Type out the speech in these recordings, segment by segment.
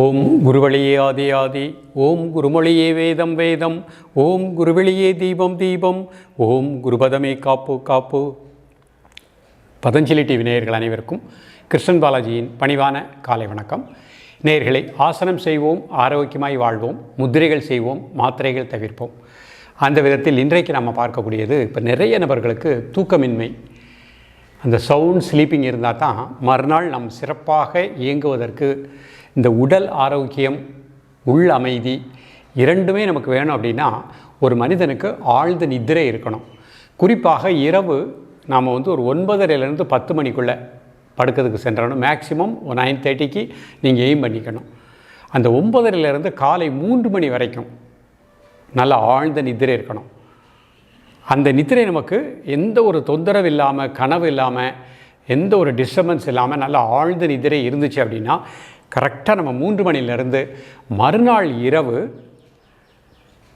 ஓம் குருவழியே ஆதி ஆதி ஓம் குருமொழியே வேதம் வேதம் ஓம் குருவெளியே தீபம் தீபம் ஓம் குருபதமே காப்பு காப்பு. பதஞ்சலி டிவி நேயர்கள் அனைவருக்கும் கிருஷ்ணன் பாலாஜியின் பணிவான காலை வணக்கம். நேர்களை ஆசனம் செய்வோம் ஆரோக்கியமாய் வாழ்வோம் முத்திரைகள் செய்வோம் மாத்திரைகள் தவிர்ப்போம். அந்த விதத்தில் இன்றைக்கு நம்ம பார்க்கக்கூடியது இப்போ நிறைய நபர்களுக்கு தூக்கமின்மை. அந்த சவுண்ட் ஸ்லீப்பிங் இருந்தால் தான் மறுநாள் நம் சிறப்பாக இயங்குவதற்கு இந்த உடல் ஆரோக்கியம் உள் அமைதி இரண்டுமே நமக்கு வேணும் அப்படின்னா ஒரு மனிதனுக்கு ஆழ்ந்த நிதிரை இருக்கணும். குறிப்பாக இரவு நாம் வந்து ஒரு ஒன்பதரைலேருந்து பத்து மணிக்குள்ளே படுக்கிறதுக்கு சென்றணும் மேக்ஸிமம் ஒரு நைன் தேர்ட்டிக்கு நீங்கள் எய்ம் பண்ணிக்கணும். அந்த ஒன்பதரைலேருந்து காலை மூன்று மணி வரைக்கும் நல்லா ஆழ்ந்த நிதிரை இருக்கணும். அந்த நித்திரை நமக்கு எந்த ஒரு தொந்தரவு இல்லாமல் கனவு இல்லாமல் எந்த ஒரு டிஸ்டர்பன்ஸ் இல்லாமல் நல்லா ஆழ்ந்த நிதிரை இருந்துச்சு அப்படின்னா கரெக்டாக நம்ம மூன்று மணிலேருந்து மறுநாள் இரவு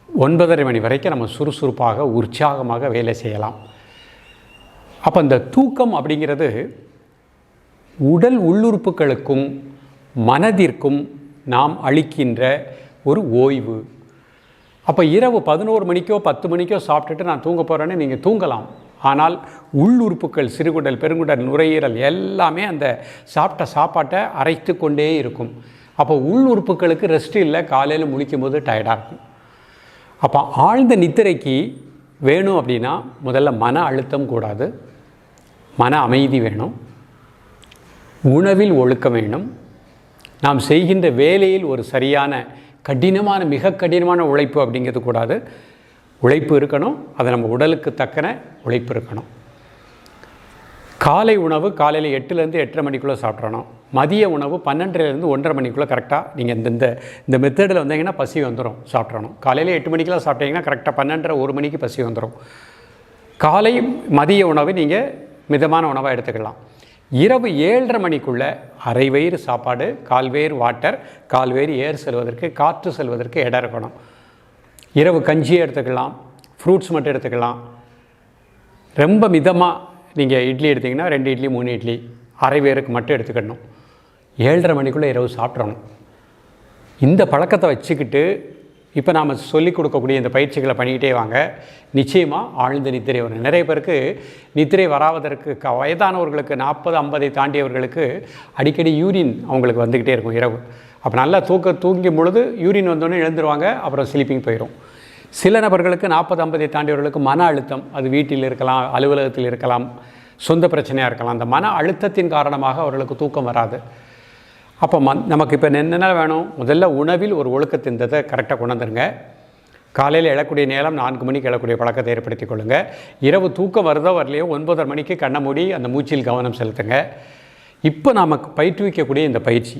ஒன்பதரை மணி வரைக்கும் நம்ம சுறுசுறுப்பாக உற்சாகமாக வேலை செய்யலாம். அப்போ இந்த தூக்கம் அப்படிங்கிறது உடல் உள்ளுறுப்புகளுக்கும் மனதிற்கும் நாம் அளிக்கின்ற ஒரு ஓய்வு. அப்போ இரவு பதினோரு மணிக்கோ பத்து மணிக்கோ சாப்பிட்டுட்டு நான் தூங்க போகிறேன்னு நீங்கள் தூங்கலாம். ஆனால் உள்ளுறுப்புகள் சிறுகுடல் பெருங்குடல் நுரையீரல் எல்லாமே அந்த சாப்பிட்ட சாப்பாட்டை அரைத்து கொண்டே இருக்கும். அப்போ உள்ளுறுப்புகளுக்கு ரெஸ்ட் இல்லை காலையில் முழிக்கும் போது டயர்டாக இருக்கும். அப்போ ஆழ்ந்த நித்திரைக்கு வேணும் அப்படின்னா முதல்ல மன அழுத்தம் கூடாது. மன அமைதி வேணும். உணவில் ஒழுக்கம் வேணும். நாம் செய்கின்ற வேலையில் ஒரு சரியான கடினமான மிக கடினமான உழைப்பு அப்படிங்கிறது கூடாது. உழைப்பு இருக்கணும் அது நம்ம உடலுக்கு தக்கன உழைப்பு இருக்கணும். காலை உணவு காலையில் எட்டுலேருந்து எட்டரை மணிக்குள்ளே சாப்பிட்றணும் மதிய உணவு பன்னெண்டுலேருந்து ஒன்றரை மணிக்குள்ளே கரெக்டாக நீங்கள் இந்த இந்த இந்த மெத்தடில் வந்தீங்கன்னா பசி வந்துடும் சாப்பிட்றணும் காலையில் எட்டு மணிக்கெலாம் சாப்பிட்டீங்கன்னா கரெக்டாக பன்னெண்டரை ஒரு மணிக்கு பசி வந்துடும் காலை மதிய உணவு நீங்கள் மிதமான உணவாக எடுத்துக்கலாம். இரவு ஏழரை மணிக்குள்ளே அரை வயிறு சாப்பாடு கால்வேறு வாட்டர் கால்வேறு ஏர் செல்வதற்கு காற்று செல்வதற்கு இடம் இருக்கணும். இரவு கஞ்சியை எடுத்துக்கலாம் ஃப்ரூட்ஸ் மட்டும் எடுத்துக்கலாம். ரொம்ப மிதமாக நீங்கள் இட்லி எடுத்திங்கன்னா ரெண்டு இட்லி மூணு இட்லி அரை பேருக்கு மட்டும் எடுத்துக்கணும். ஏழரை மணிக்குள்ளே இரவு சாப்பிட்றணும் இந்த பழக்கத்தை வச்சுக்கிட்டு இப்போ நாம் சொல்லிக் கொடுக்கக்கூடிய இந்த பயிற்சிகளை பண்ணிக்கிட்டே வாங்க. நிச்சயமாக ஆழ்ந்த நித்திரை வரும். நிறைய பேருக்கு நித்திரை வராவதற்கு க வயதானவர்களுக்கு நாற்பது ஐம்பதை தாண்டியவர்களுக்கு அடிக்கடி யூரின் அவங்களுக்கு வந்துக்கிட்டே இருக்கும் இரவு. அப்போ நல்லா தூக்க தூங்கும் பொழுது யூரின் வந்தோடனே எழுந்துருவாங்க அப்புறம் ஸ்லீப்பிங் போயிடும் சில நபர்களுக்கு நாற்பது ஐம்பதை தாண்டியவர்களுக்கு மன அழுத்தம் அது வீட்டில் இருக்கலாம் அலுவலகத்தில் இருக்கலாம் சொந்த பிரச்சனையாக இருக்கலாம் அந்த மன அழுத்தத்தின் காரணமாக அவர்களுக்கு தூக்கம் வராது. அப்போ மந் நமக்கு இப்போ என்னென்ன வேணும்? முதல்ல உணவில் ஒரு ஒழுக்கத்தின்றதை கரெக்டாக கொண்டு வந்துருங்க. காலையில் எழக்கூடிய நேரம் நான்கு மணிக்கு எழக்கூடிய பழக்கத்தை ஏற்படுத்தி கொள்ளுங்கள் இரவு தூக்கம் வருதோ வரலையோ ஒன்பதரை மணிக்கு கண்ணை மூடி அந்த மூச்சில் கவனம் செலுத்துங்க. இப்போ நமக்கு பயிற்றுவிக்கக்கூடிய இந்த பயிற்சி.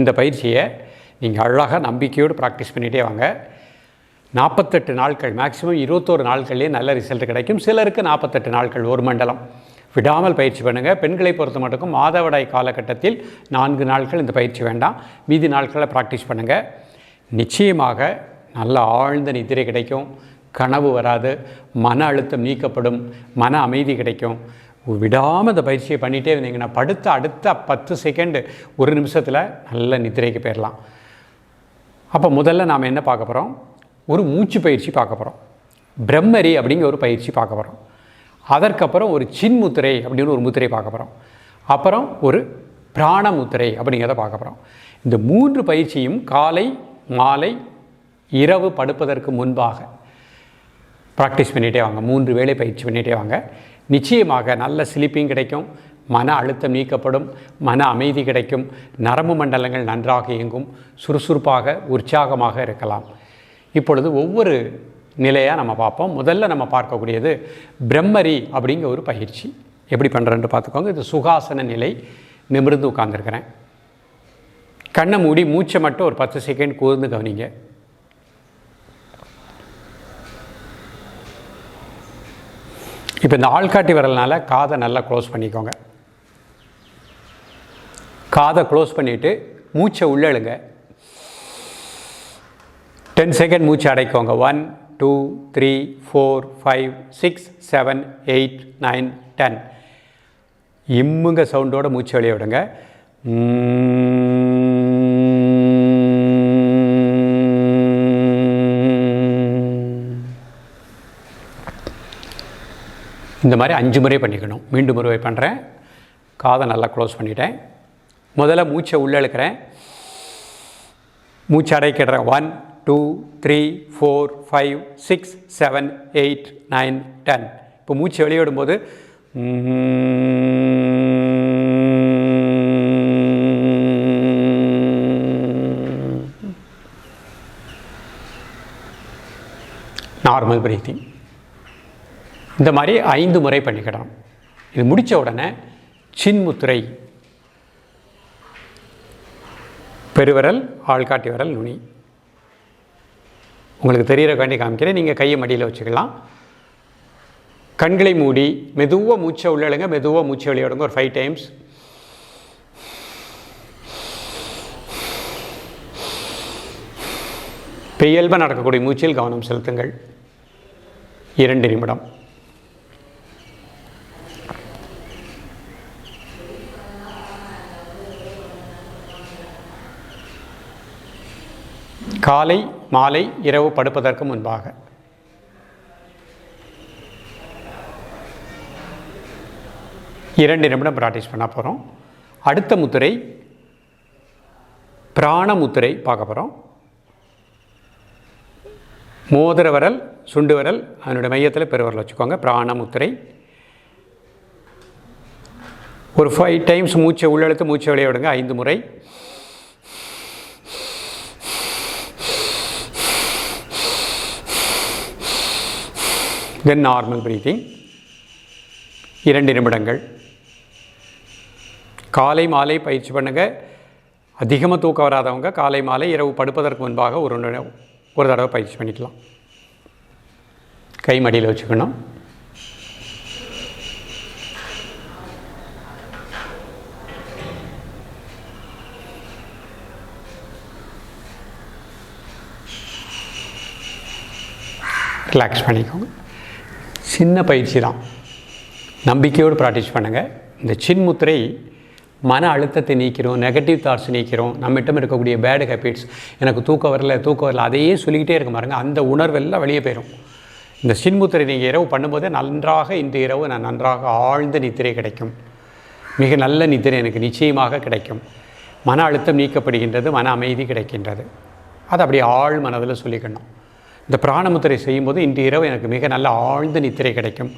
இந்த பயிற்சியை நீங்கள் அழகாக நம்பிக்கையோடு ப்ராக்டிஸ் பண்ணிகிட்டே வாங்க. நாற்பத்தெட்டு நாட்கள் மேக்ஸிமம் இருபத்தோரு நாட்கள்லேயே நல்ல ரிசல்ட் கிடைக்கும். சிலருக்கு நாற்பத்தெட்டு நாட்கள் ஒரு மண்டலம். விடாமல் பயிற்சி பண்ணுங்கள் பெண்களை பொறுத்த மட்டுக்கும் மாதவிடாய் காலகட்டத்தில் நான்கு நாட்கள் இந்த பயிற்சி வேண்டாம். மீதி நாட்களை ப்ராக்டிஸ் பண்ணுங்கள் நிச்சயமாக நல்ல ஆழ்ந்த நிதிரை கிடைக்கும். கனவு வராது. மன அழுத்தம் நீக்கப்படும். மன அமைதி கிடைக்கும். விடாமல் இந்த பயிற்சியை பண்ணிகிட்டே இருந்தீங்கன்னா படுத்த அடுத்த பத்து செகண்டு ஒரு நிமிஷத்தில் நல்ல நித்திரைக்கு போயிடலாம் அப்போ முதல்ல நாம் என்ன பார்க்க போகிறோம் ஒரு மூச்சு பயிற்சி பார்க்க போகிறோம் பிரம்மரி அப்படிங்கிற ஒரு பயிற்சி பார்க்க போகிறோம் அதற்கப்புறம் ஒரு சின்முத்திரை அப்படின்னு ஒரு முத்திரை பார்க்க போகிறோம் அப்புறம் ஒரு பிராணமுத்திரை அப்படிங்கிறத பார்க்க போகிறோம் இந்த மூன்று பயிற்சியும் காலை மாலை இரவு படுப்பதற்கு முன்பாக ப்ராக்டிஸ் பண்ணிகிட்டே வாங்க. மூன்று வேளை பயிற்சி பண்ணிகிட்டே வாங்க. நிச்சயமாக நல்ல ஸ்லீப்பிங் கிடைக்கும். மன அழுத்தம் நீக்கப்படும். மன அமைதி கிடைக்கும். நரம்பு மண்டலங்கள் நன்றாக இயங்கும். சுறுசுறுப்பாக உற்சாகமாக இருக்கலாம். இப்பொழுது ஒவ்வொரு நிலையாக நம்ம பார்ப்போம். முதல்ல நம்ம பார்க்கக்கூடியது பிரம்மரி அப்படிங்கிற ஒரு பயிற்சி. எப்படி பண்ணுறேன்னு பார்த்துக்கோங்க. இது சுகாசன நிலை. நிமிர்ந்து உட்காந்துருக்கிறேன் கண்ணை மூடி மூச்சை மட்டும் ஒரு பத்து செகண்ட் கூர்ந்து கவனிங்க. இப்போ இந்த ஆள்காட்டி விரல்னால காதை நல்லா க்ளோஸ் பண்ணிக்கோங்க. காதை க்ளோஸ் பண்ணிவிட்டு மூச்சை உள்ளழுங்க டென் செகண்ட் மூச்சு அடைக்கோங்க. One two three four five six seven eight nine ten இம்முங்க சவுண்டோட மூச்சு வெளியே விடுங்க. இந்த மாதிரி அஞ்சு முறை பண்ணிக்கணும். மீண்டும் முறை பண்ணுறேன் காதை நல்லா க்ளோஸ் பண்ணிட்டேன். முதல்ல மூச்சை உள்ளே இழுக்கிறேன். மூச்சு அடைக்கிடுறேன் one two three four five six seven eight nine ten இப்போ மூச்சு வெளியிடும்போது நார்மல் பிரீத்திங் இந்த மாதிரி ஐந்து முறை பண்ணிக்கிடணும் இது முடித்த உடனே சின்முத்திரை பெருவிரல் ஆள்காட்டி விரல் நுனி. உங்களுக்கு தெரிகிற காண்டி காமிக்கிறேன். நீங்கள் கையை மடியில் வச்சுக்கலாம். கண்களை மூடி மெதுவாக மூச்சை உள்ளழுங்க மெதுவாக மூச்சை வெளியிடுங்க ஒரு ஃபைவ் டைம்ஸ் பெயல்பாக நடக்கக்கூடிய மூச்சில் கவனம் செலுத்துங்கள். இரண்டு நிமிடம். காலை மாலை இரவு படுப்பதற்கு முன்பாக. இரண்டு நிமிடம் ப்ராக்டிஸ் பண்ண போகிறோம் அடுத்த முத்திரை பிராண முத்திரை பார்க்க போகிறோம் மோதிர விரல் சுண்டு விரல் அதனுடைய மையத்தில் பெருவரல் வச்சுக்கோங்க பிராண முத்திரை. ஒரு ஃபைவ் டைம்ஸ் மூச்சை உள்ளெழுத்து மூச்சை விளையாடுங்க விடுங்க ஐந்து முறை. தென் நார்மல் ப்ரீத்திங் இரண்டு நிமிடங்கள். காலை மாலை பயிற்சி பண்ணுங்கள் அதிகமாக தூக்கம் வராதவங்க காலை மாலை இரவு படுப்பதற்கு முன்பாக ஒரு ஒரு தடவை பயிற்சி பண்ணிக்கலாம். கை மடியில் வச்சுக்கணும். ரிலாக்ஸ் பண்ணிக்கோங்க. சின்ன பயிற்சி தான் நம்பிக்கையோடு ப்ராக்டிஸ் பண்ணுங்கள் இந்த சின்முத்திரை மன அழுத்தத்தை நீக்கிறோம் நெகட்டிவ் தாட்ஸ் நீக்கிறோம் நம்மகிட்ட இருக்கக்கூடிய பேடு ஹேபிட்ஸ் எனக்கு தூக்கம் வரல தூக்கம் வரல அதையே சொல்லிக்கிட்டே இருக்க பாருங்க. அந்த உணர்வெல்லாம் வெளியே போயிடும் இந்த சின்முத்திரை நீங்கள் இரவு பண்ணும்போதே நன்றாக இன்று இரவு நான் நன்றாக ஆழ்ந்த நித்திரை கிடைக்கும். மிக நல்ல நித்திரை எனக்கு நிச்சயமாக கிடைக்கும். மன அழுத்தம் நீக்கப்படுகின்றது மன அமைதி கிடைக்கின்றது. அது அப்படியே ஆழ் மனதில் சொல்லிக்கணும். இந்த பிராணமுத்திரை செய்யும்போது இன்று இரவு எனக்கு மிக நல்ல ஆழ்ந்த நித்திரை கிடைக்கும்.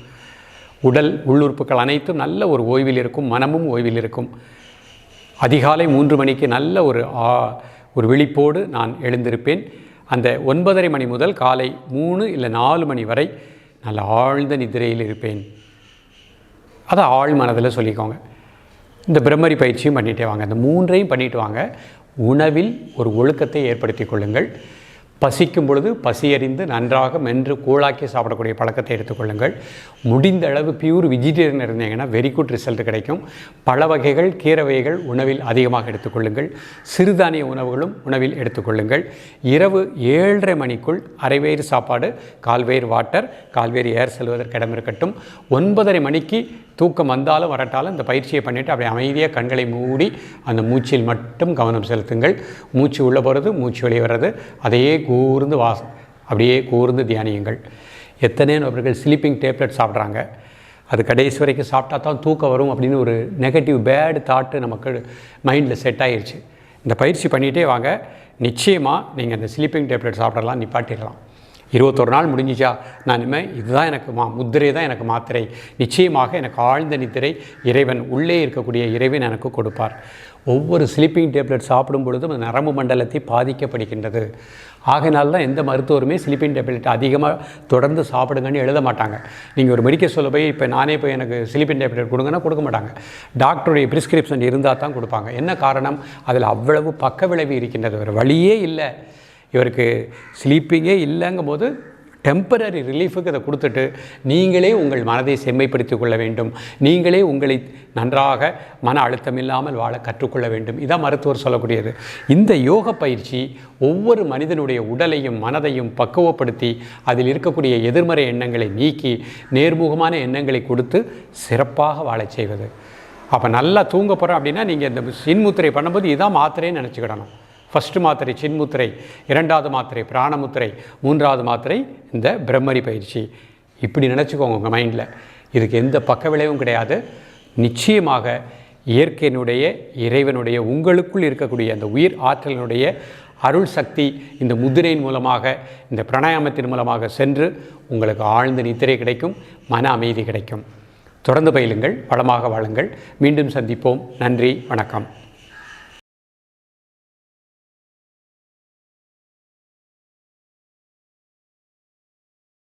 உடல் உள்ளுறுப்புகள் அனைத்தும் நல்ல ஒரு ஓய்வில் இருக்கும் மனமும் ஓய்வில் இருக்கும். அதிகாலை மூன்று மணிக்கு நல்ல ஒரு ஆ- ஒரு விழிப்போடு நான் எழுந்திருப்பேன். அந்த ஒன்பதரை மணி முதல் காலை மூணு இல்லை நாலு மணி வரை நல்ல ஆழ்ந்த நிதிரையில் இருப்பேன். அதை ஆழ் மனதில் சொல்லிக்கோங்க. இந்த பிரம்மரி பயிற்சியும் பண்ணிட்டே வாங்க. இந்த மூன்றையும் பண்ணிட்டு வாங்க. உணவில் ஒரு ஒழுக்கத்தை ஏற்படுத்திக் கொள்ளுங்கள். பசிக்கும் பொழுது பசியறிந்து நன்றாக மென்று கூழாக்கி சாப்பிடக்கூடிய பழக்கத்தை எடுத்துக்கொள்ளுங்கள். முடிந்த அளவு பியூர் வெஜிடேரியன் இருந்தீங்கன்னா வெரி குட் ரிசல்ட் கிடைக்கும். பல வகைகள் கீரை வகைகள் உணவில் அதிகமாக எடுத்துக்கொள்ளுங்கள். சிறுதானிய உணவுகளும் உணவில் எடுத்துக்கொள்ளுங்கள். இரவு ஏழரை மணிக்குள் அரைவயிறு சாப்பாடு கால்வேறு வாட்டர் கால்வயிறு ஏர் செல்வதற்கு இடம் இருக்கட்டும். ஒன்பதரை மணிக்கு தூக்கம் வந்தாலும் வரட்டாலும் இந்த பயிற்சியை பண்ணிவிட்டு அப்படியே அமைதியாக கண்களை மூடி அந்த மூச்சில் மட்டும் கவனம் செலுத்துங்கள். மூச்சு உள்ளே போகிறது மூச்சு வெளியே வர்றது அதையே கூர்ந்து வாச அப்படியே கூர்ந்து தியானியுங்கள். எத்தனை நபர்கள் ஸ்லீப்பிங் டேப்லெட் சாப்பிட்றாங்க. அது கடைசி வரைக்கும் சாப்பிட்டா தான் தூக்கம் வரும் அப்படின்னு ஒரு நெகட்டிவ் பேடு தாட்டு நமக்கு மைண்டில் செட் ஆகிடுச்சு இந்த பயிற்சி பண்ணிகிட்டே வாங்க. நிச்சயமாக நீங்கள் அந்த ஸ்லீப்பிங் டேப்லெட் சாப்பிடலாம் நிப்பாட்டிடலாம். இருபத்தொரு நாள் முடிஞ்சிச்சா? நான் இனிமேல் இதுதான் எனக்கு மா முத்திரை தான் எனக்கு மாத்திரை. நிச்சயமாக எனக்கு ஆழ்ந்த நித்திரை இறைவன் உள்ளே இருக்கக்கூடிய இறைவன் எனக்கு கொடுப்பார். ஒவ்வொரு ஸ்லீப்பிங் டேப்லெட் சாப்பிடும் பொழுதும் அந்த நரம்பு மண்டலத்தை பாதிக்கப்படுகின்றது. ஆகினால் தான் எந்த மருத்துவருமே ஸ்லீப்பிங் டேப்லெட் அதிகமாக தொடர்ந்து சாப்பிடுங்கன்னு எழுத மாட்டாங்க. நீங்கள் ஒரு மெடிக்கல் சொல்ல போய் இப்போ நானே போய் எனக்கு ஸ்லீப்பிங் டேப்லெட் கொடுங்கன்னா கொடுக்க மாட்டாங்க. டாக்டருடைய ப்ரிஸ்கிரிப்ஷன் இருந்தால் தான் கொடுப்பாங்க. என்ன காரணம்? அதில் அவ்வளவு பக்க விளைவு இருக்கின்றது. ஒரு வழியே இல்லை. இவருக்கு ஸ்லீப்பிங்கே இல்லைங்கும் போது டெம்பரரி ரிலீஃபுக்கு அதை கொடுத்துட்டு நீங்களே உங்கள் மனதை செம்மைப்படுத்திக் கொள்ள வேண்டும். நீங்களே உங்களை நன்றாக மன அழுத்தம் இல்லாமல் வாழ கற்றுக்கொள்ள வேண்டும். இதான் மருத்துவர் சொல்லக்கூடியது. இந்த யோக பயிற்சி ஒவ்வொரு மனிதனுடைய உடலையும் மனதையும் பக்குவப்படுத்தி அதில் இருக்கக்கூடிய எதிர்மறை எண்ணங்களை நீக்கி நேர்முகமான எண்ணங்களை கொடுத்து சிறப்பாக வாழச் செய்வது. அப்போ நல்லா தூங்க போகிறோம் அப்படின்னா நீங்கள் இந்த சின்முத்திரை பண்ணும்போது இதான் மாத்திரைன்னு நினச்சிக்கிடணும். ஃபஸ்ட்டு மாத்திரை சின்முத்திரை இரண்டாவது மாத்திரை பிராணமுத்திரை மூன்றாவது மாத்திரை இந்த பிரம்மரி பயிற்சி. இப்படி நினச்சிக்கோங்க உங்கள் மைண்டில் இதுக்கு எந்த பக்க விளைவும் கிடையாது. நிச்சயமாக இயற்கையினுடைய இறைவனுடைய உங்களுக்குள் இருக்கக்கூடிய அந்த உயிர் ஆற்றலினுடைய அருள் சக்தி இந்த முதிரையின் மூலமாக இந்த பிராணாயாமத்தின் மூலமாக சென்று உங்களுக்கு ஆழ்ந்த நித்திரை கிடைக்கும் மன அமைதி கிடைக்கும். தொடர்ந்து பயிலுங்கள் வளமாக வாழுங்கள். மீண்டும் சந்திப்போம். நன்றி வணக்கம்.